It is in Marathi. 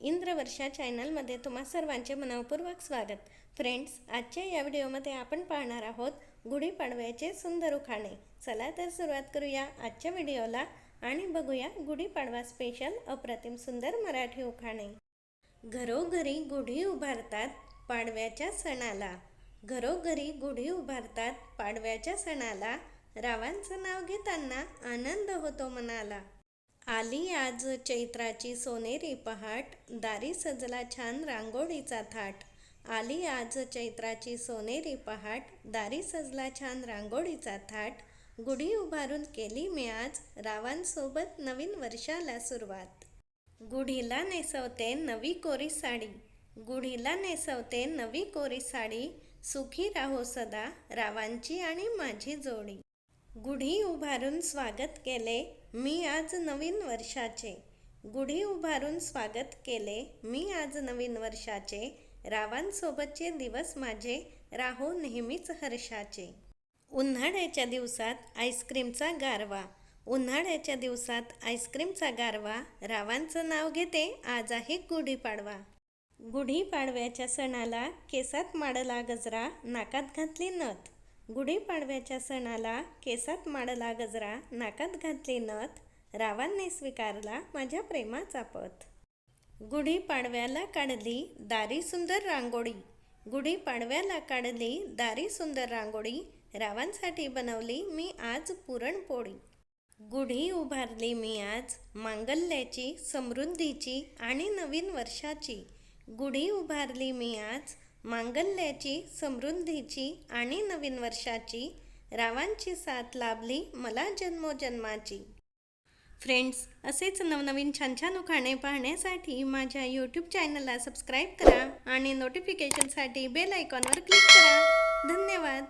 इंद्रवर्षा चॅनलमध्ये तुम्हा सर्वांचे मनपूर्वक स्वागत. फ्रेंड्स आजच्या या व्हिडिओमध्ये आपण पाहणार आहोत गुढीपाडव्याचे सुंदर उखाणे. चला तर सुरुवात करूया आजच्या व्हिडिओला आणि बघूया गुढीपाडवा स्पेशल अप्रतिम सुंदर मराठी उखाणे. घरोघरी गुढी उभारतात पाडव्याच्या सणाला. घरोघरी गुढी उभारतात पाडव्याच्या सणाला. रावांचं नाव घेताना आनंद होतो मनाला. आली आज चैत्राची सोनेरी पहाट दारी सजला छान रांगोळीचा थाट. आली आज चैत्राची सोनेरी पहाट दारी सजला छान रांगोळीचा थाट. गुढी उभारून केली मी आज रावांसोबत नवीन वर्षाला सुरुवात. गुढीला नेसवते नवी कोरी साडी. गुढीला नेसवते नवी कोरी साडी. सुखी राहो सदा रावांची आणि माझी जोडी. गुढी उभारून स्वागत केले मी आज नवीन वर्षाचे. गुढी उभारून स्वागत केले मी आज नवीन वर्षाचे. रावांसोबतचे दिवस माझे राहो नेहमीच हर्षाचे. उन्हाळ्याच्या दिवसात आईस्क्रीमचा गारवा. उन्हाळ्याच्या दिवसात आईस्क्रीमचा गारवा. रावांचं नाव घेते आज आहे गुढीपाडवा गुढीपाडव्याच्या सणाला केसात माडला गजरा नाकात घातली नथ. गुढीपाडव्याच्या सणाला केसात माडला गजरा नाकात घातली नथ रावांनी स्वीकारला माझ्या प्रेमाचा पथ. गुढीपाडव्याला काढली दारी सुंदर रांगोळी. गुढीपाडव्याला काढली दारी सुंदर रांगोळी रावांसाठी बनवली मी आज पुरणपोळी. गुढी उभारली मी आज मांगल्याची समृद्धीची आणि नवीन वर्षाची. गुढी उभारली मी आज मांगल्याची समृद्धीची आणि नवीन वर्षाची रावांची साथ लाभली मला जन्मोजन्माची. फ्रेंड्स असेच नवनवीन छान छान उखाणे पाहण्यासाठी माझ्या यूट्यूब चॅनलला सबस्क्राईब करा आणि नोटिफिकेशनसाठी बेल आयकॉनवर क्लिक करा. धन्यवाद!